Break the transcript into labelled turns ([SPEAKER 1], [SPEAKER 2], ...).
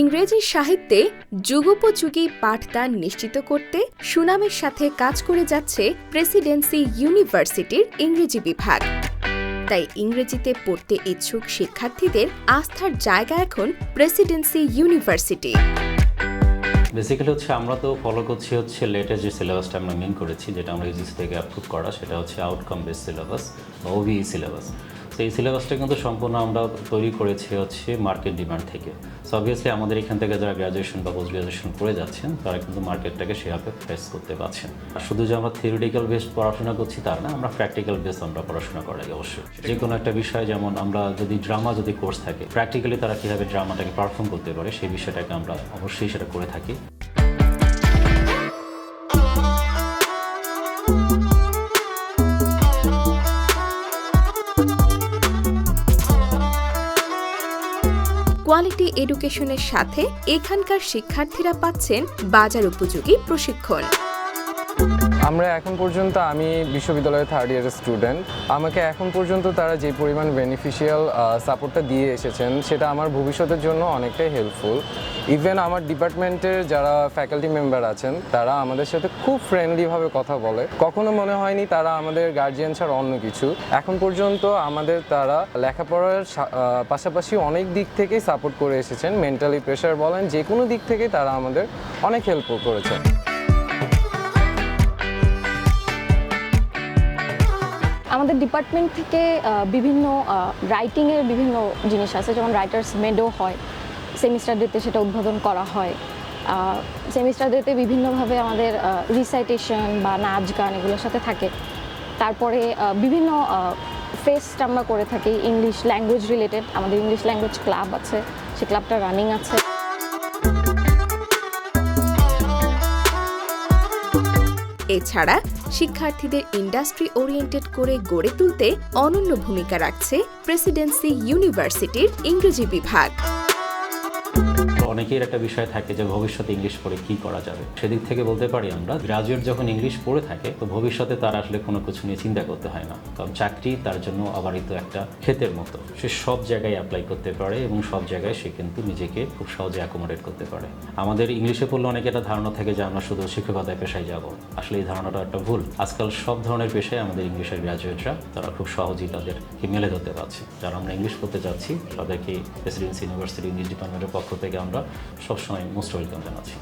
[SPEAKER 1] ইংরেজি সাহিত্যে যুগোপযোগী পাঠদান নিশ্চিত করতে সুনামের সাথে কাজ করে যাচ্ছে প্রেসিডেন্সি ইউনিভার্সিটির ইংরেজি বিভাগ। তাই ইংরেজিতে পড়তে ইচ্ছুক শিক্ষার্থীদের আস্থার জায়গা এখন প্রেসিডেন্সি ইউনিভার্সিটি।
[SPEAKER 2] বেসিক্যালি হচ্ছে আমরা তো ফলো করছি হচ্ছে লেটেস্ট যে সিলেবাসটা আমরা মেন করেছি, যেটা আমরা ইউজিসি থেকে অ্যাপ্রুভ করা, সেটা হচ্ছে আউটকাম বেস সিলেবাস বা ওবিই সিলেবাস তো এই সিলেবাসটা কিন্তু সম্পূর্ণ আমরা তৈরি করেছি হচ্ছে মার্কেট ডিমান্ড থেকে। সো অবভিয়াসলি আমাদের এখান থেকে যারা গ্র্যাজুয়েশন বা পোস্ট গ্র্যাজুয়েশন করে যাচ্ছেন তারা কিন্তু মার্কেটটাকে সেভাবে ফেস করতে পারছেন। আর শুধু যে আমরা থিওরিটিক্যাল বেস পড়াশোনা করছি তার না আমরা প্র্যাকটিক্যাল বেস আমরা পড়াশোনা করাই অবশ্যই। যে কোনো একটা বিষয় যেমন আমরা যদি ড্রামা যদি কোর্স থাকে প্র্যাকটিক্যালি তারা কীভাবে ড্রামাটাকে পারফর্ম করতে পারে সেই বিষয়টাকে আমরা অবশ্যই সেটা করে থাকি।
[SPEAKER 1] কোয়ালিটি এডুকেশনের সাথে এখানকার শিক্ষার্থীরা পাচ্ছেন বাজার উপযোগী প্রশিক্ষণ।
[SPEAKER 3] আমরা এখন পর্যন্ত আমি বিশ্ববিদ্যালয়ের থার্ড ইয়ারের স্টুডেন্ট আমাকে এখন পর্যন্ত তারা যে পরিমাণ বেনিফিশিয়াল সাপোর্টটা দিয়ে এসেছেন, সেটা আমার ভবিষ্যতের জন্য অনেকটাই হেল্পফুল ইভেন আমার ডিপার্টমেন্টের যারা ফ্যাকাল্টি মেম্বার আছেন, তারা আমাদের সাথে খুব ফ্রেন্ডলিভাবে কথা বলে। কখনো মনে হয়নি তারা আমাদের গার্জিয়ান ছাড়া অন্য কিছু। এখন পর্যন্ত আমাদের তারা লেখাপড়ার পাশাপাশি অনেক দিক থেকেই সাপোর্ট করে এসেছেন। মেন্টালি প্রেশার বলেন যে কোনো দিক থেকে তারা আমাদের অনেক হেল্প করেছেন।
[SPEAKER 4] আমাদের ডিপার্টমেন্ট থেকে বিভিন্ন রাইটিংয়ের বিভিন্ন জিনিস আছে, যেমন রাইটার্স মেডও হয় সেমিস্টার ডেতে সেটা উদ্বোধন করা হয়। সেমিস্টার ডেতে বিভিন্নভাবে আমাদের রিসাইটেশন বা নাচ গান এগুলোর সাথে থাকে। তারপরে বিভিন্ন ফেস্ট আমরা করে থাকি ইংলিশ ল্যাঙ্গুয়েজ রিলেটেড আমাদের ইংলিশ ল্যাঙ্গুয়েজ ক্লাব আছে সেই ক্লাবটা রানিং আছে।
[SPEAKER 1] এছাড়া শিক্ষার্থীদের ইন্ডাস্ট্রি ওরিয়েন্টেড করে গড়ে তুলতে অনন্য ভূমিকা রাখছে প্রেসিডেন্সি ইউনিভার্সিটির ইংরেজি বিভাগ।
[SPEAKER 2] অনেকের একটা বিষয় থাকে যে ভবিষ্যতে ইংলিশ পড়ে কি করা যাবে? সেদিক থেকে বলতে পারি আমরা গ্রাজুয়েট যখন ইংলিশ পড়ে থাকে, তো ভবিষ্যতে তার আসলে কোনো কিছু নিয়ে চিন্তা করতে হয় না। কারণ চাকরি তার জন্য আবারিত একটা ক্ষেতের মতো। সে সব জায়গায় অ্যাপ্লাই করতে পারে এবং সব জায়গায় সে কিন্তু নিজেকে খুব সহজে অ্যাকোমোডেট করতে পারে। আমাদের ইংলিশে পড়লে অনেকে একটা ধারণা থাকে যে আমরা শুধু শিক্ষকতায় পেশায় যাব। আসলে এই ধারণাটা একটা ভুল। আজকাল সব ধরনের পেশায় আমাদের ইংলিশের গ্রাজুয়েটরা তারা খুব সহজেই তাদেরকে মেলে ধরতে পারছে। যারা আমরা ইংলিশ পড়তে যাচ্ছি, তাদেরকে প্রেসিডেন্সি ইউনিভার্সিটি ইংলিশ ডিপার্টমেন্টের পক্ষ থেকে আমরা সবসময় মোস্ট ওয়েলকাম জানাচ্ছি।